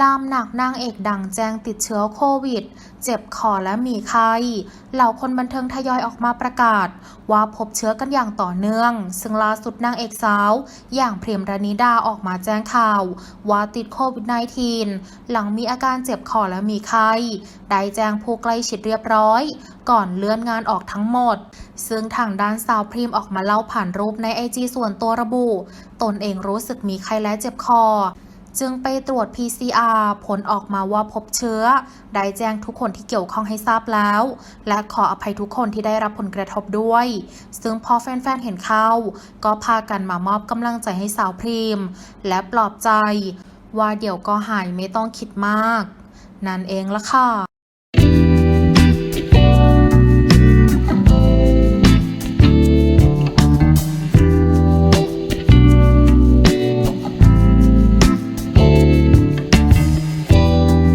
ลามหนักนางเอกดังแจ้งติดเชื้อโควิด เจ็บคอและมีไข้เหล่าคนบันเทิงทยอยออกมาประกาศ ว่าพบเชื้อกันอย่างต่อเนื่อง ซึ่งล่าสุดนางเอกสาว อย่างเพรียมรณิดาออกมาแจ้งข่าว ว่าติดโควิด -19 หลังมีอาการเจ็บคอและมีไข้ได้แจ้งผู้ใกล้ชิดเรียบร้อย ก่อนเลื่อนงานออกทั้งหมด ซึ่งทางด้านสาวพรีมออกมาเล่าผ่านรูปในไอจีส่วนตัวระบุ ตนเองรู้สึกมีไข้และเจ็บคอ จึงไปตรวจ PCR ผลออกมาว่าพบเชื้อ ได้แจ้งทุกคนที่เกี่ยวข้องให้ทราบแล้ว และขออภัยทุกคนที่ได้รับผลกระทบด้วย ซึ่งพอแฟนๆเห็นเข้า ก็พากันมามอบกำลังใจให้สาวพรีม และปลอบใจ ว่าเดี๋ยวก็หายไม่ต้องคิดมาก นั่นเองละค่ะ